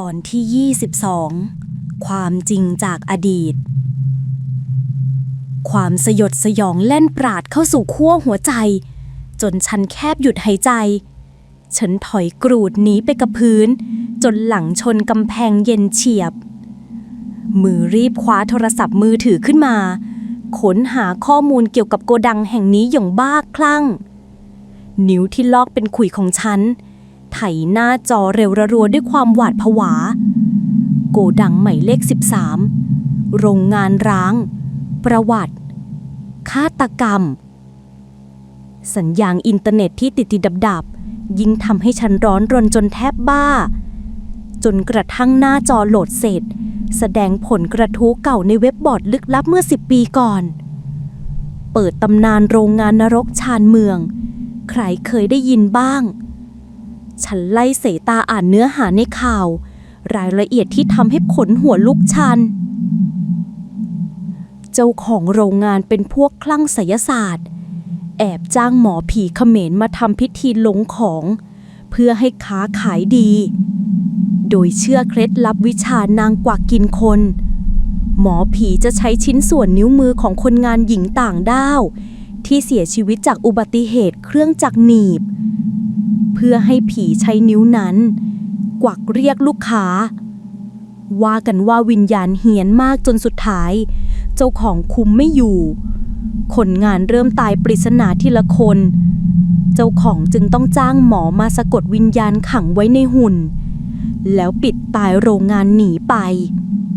ตอนที่ 22 ความจริงจากอดีต ความสยดสยองแล่นปราดเข้าสู่ขั้วหัวใจ จนฉันแคบหยุดหายใจ ฉันถอยกรูดหนีไปกับพื้น จนหลังชนกำแพงเย็นเฉียบ มือรีบคว้าโทรศัพท์มือถือขึ้นมาค้นหาข้อมูลเกี่ยวกับโกดังแห่งนี้อย่างบ้าคลั่ง นิ้วที่ลอกเป็นขุยของฉัน ไถหน้าจอเร็วระรัวด้วยความหวาดผวา โกดังหมายเลข 13 โรงงานร้าง ประวัติฆาตกรรม สัญญาณอินเทอร์เน็ตที่ติดติดดับดับๆ ยิ่งทำให้ฉันร้อนรนจนแทบบ้า จนกระทั่งหน้าจอโหลดเสร็จ แสดงผลกระทู้เก่าในเว็บบอร์ดลึกลับเมื่อ 10 ปีก่อน เปิดตำนานโรงงานนรกชานเมือง ใครเคยได้ยินบ้าง ฉันไล่เสตาอ่านเนื้อหาในข่าว รายละเอียดที่ทำให้ขนหัวลุกชัน เจ้าของโรงงานเป็นพวกคลั่งไสยศาสตร์ แอบจ้างหมอผีเขมรมาทำพิธีลงของ เพื่อให้ค้าขายดี โดยเชื่อเคล็ดลับวิชานางกวักกินคนหมอผีจะใช้ชิ้นส่วนนิ้วมือของคนงานหญิงต่างด้าว ที่เสียชีวิตจากอุบัติเหตุเครื่องจักรหนีบ เพื่อให้ผีใช้นิ้วนั้น กวักเรียกลูกค้า ว่ากันว่าวิญญาณเฮี้ยนมากจนสุดท้าย เจ้าของคุมไม่อยู่ คนงานเริ่มตายปริศนาทีละคน เจ้าของจึงต้องจ้างหมอมาสะกดวิญญาณขังไว้ในหุ่น แล้วปิดตายโรงงานหนีไป